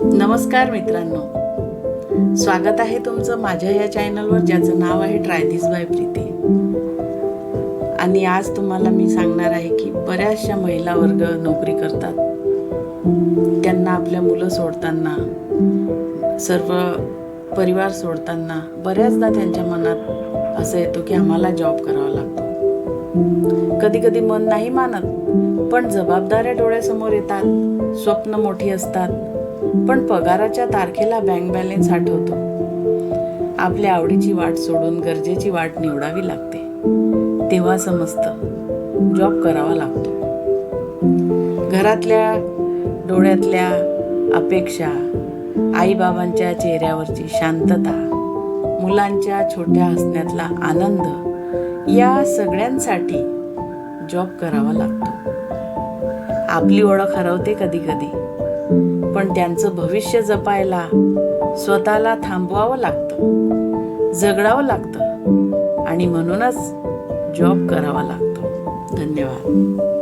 नमस्कार मित्रांनो. स्वागत आहे तुमचं माझ्या या चॅनलवर ज्याचं नाव आहे ट्राय बाय प्रीती आणि आज तुम्हाला मी सांगणार आहे की बऱ्याचशा महिला वर्ग नोकरी करतात. त्यांना आपल्या मुलं सोडताना सर्व परिवार सोडताना बऱ्याचदा त्यांच्या मनात असं येतो की आम्हाला जॉब करावा लागतो. कधी कधी मन नाही मानत पण जबाबदाऱ्या डोळ्यासमोर येतात स्वप्न मोठी असतात. पण पगाराच्या तारखेला बँक बॅलन्स आठवतो. आपल्या आवडीची वाट सोडून गरजेची वाट निवडावी लागते. तेव्हा समजतं जॉब करावा लागतो. घरातल्या डोळ्यातल्या अपेक्षा आईबाबांच्या चेहऱ्यावरची शांतता मुलांच्या छोट्या हसण्यातला आनंद या सगळ्यांसाठी जॉब करावा लागतो. आपली ओळख हरवते कधी कधी पण त्यांचं भविष्य जपायला स्वतःला थांबवावं लागतं झगडावं लागतं आणि म्हणूनच जॉब करावा लागतो. धन्यवाद.